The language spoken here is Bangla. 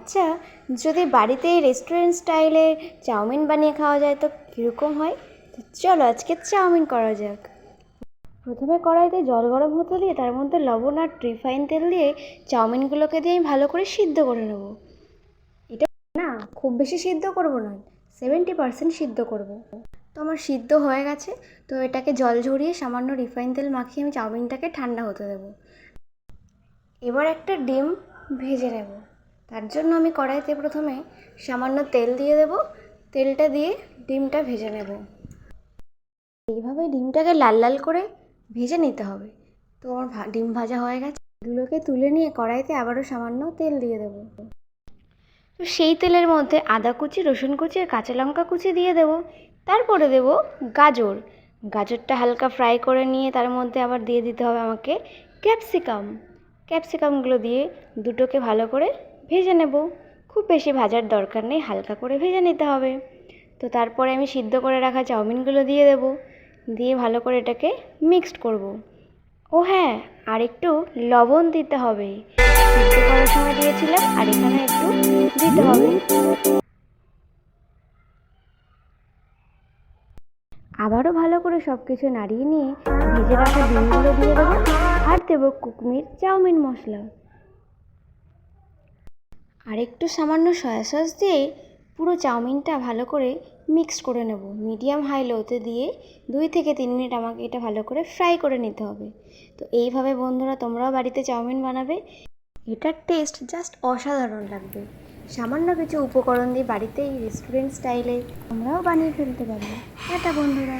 আচ্ছা যদি বাড়িতে রেস্টুরেন্ট স্টাইলে চাউমিন বানিয়ে খাওয়া যায় তো কীরকম হয়? তো চলো আজকে চাউমিন করা যাক। প্রথমে কড়াইতে জল গরম হতে দিয়ে তার মধ্যে লবণ আর রিফাইন তেল দিয়ে চাউমিনগুলোকে দিয়ে আমি ভালো করে সিদ্ধ করে নেব। এটা না, খুব বেশি সিদ্ধ করব না সেভেন্টি পার্সেন্ট সিদ্ধ করব। তো আমার সিদ্ধ হয়ে গেছে, তো এটাকে জল ঝরিয়ে সামান্য রিফাইন তেল মাখিয়ে আমি চাউমিনটাকে ঠান্ডা হতে দেবো। এবার একটা ডিম ভেজে নেব। তার জন্য আমি কড়াইতে প্রথমে সামান্য তেল দিয়ে দেব। তেলটা দিয়ে ডিমটা ভেজে নেব। এইভাবে ডিমটাকে লাল লাল করে ভেজে নিতে হবে। তো আমার ডিম ভাজা হয়ে গেছে। এগুলোকে তুলে নিয়ে কড়াইতে আবারও সামান্য তেল দিয়ে দেব। তো সেই তেলের মধ্যে আদা কুচি, রসুন কুচি আর কাঁচা লঙ্কা কুচি দিয়ে দেব। তারপরে দেব গাজর। গাজরটা হালকা ফ্রাই করে নিয়ে তার মধ্যে আবার দিয়ে দিতে হবে আমাকে ক্যাপসিকাম। ক্যাপসিকামগুলো দিয়ে দুটোকে ভালো করে ভেজে নেব। খুব বেশি ভাজার দরকার নেই, হালকা করে ভেজে নিতে হবে। তো তারপরে আমি সিদ্ধ করে রাখা চাউমিনগুলো দিয়ে দেব। দিয়ে ভালো করে এটাকে মিক্সড করব। ও হ্যাঁ আর একটু লবণ দিতে হবে। সিদ্ধ করার সময় দিয়েছিলাম, আর এখানে একটু দিতে হবে। আবারও ভালো করে সব কিছু নাড়িয়ে নিয়ে ভেজে রাখা ডিমগুলো দিয়ে দেবো। আর দেবো কুকমির চাউমিন মশলা। আর একটু সামান্য সয়া সস দিয়ে পুরো চাউমিনটা ভালো করে মিক্স করে নেব। মিডিয়াম হাই লোতে দিয়ে দুই থেকে তিন মিনিট আমাকে এটা ভালো করে ফ্রাই করে নিতে হবে। তো এইভাবে বন্ধুরা তোমরাও বাড়িতে চাউমিন বানাবে। এটার টেস্ট জাস্ট অসাধারণ লাগবে। সামান্য কিছু উপকরণ দিয়ে বাড়িতেই রেস্টুরেন্ট স্টাইলে তোমরাও বানিয়ে ফেলতে পারবে। এটা বন্ধুরা।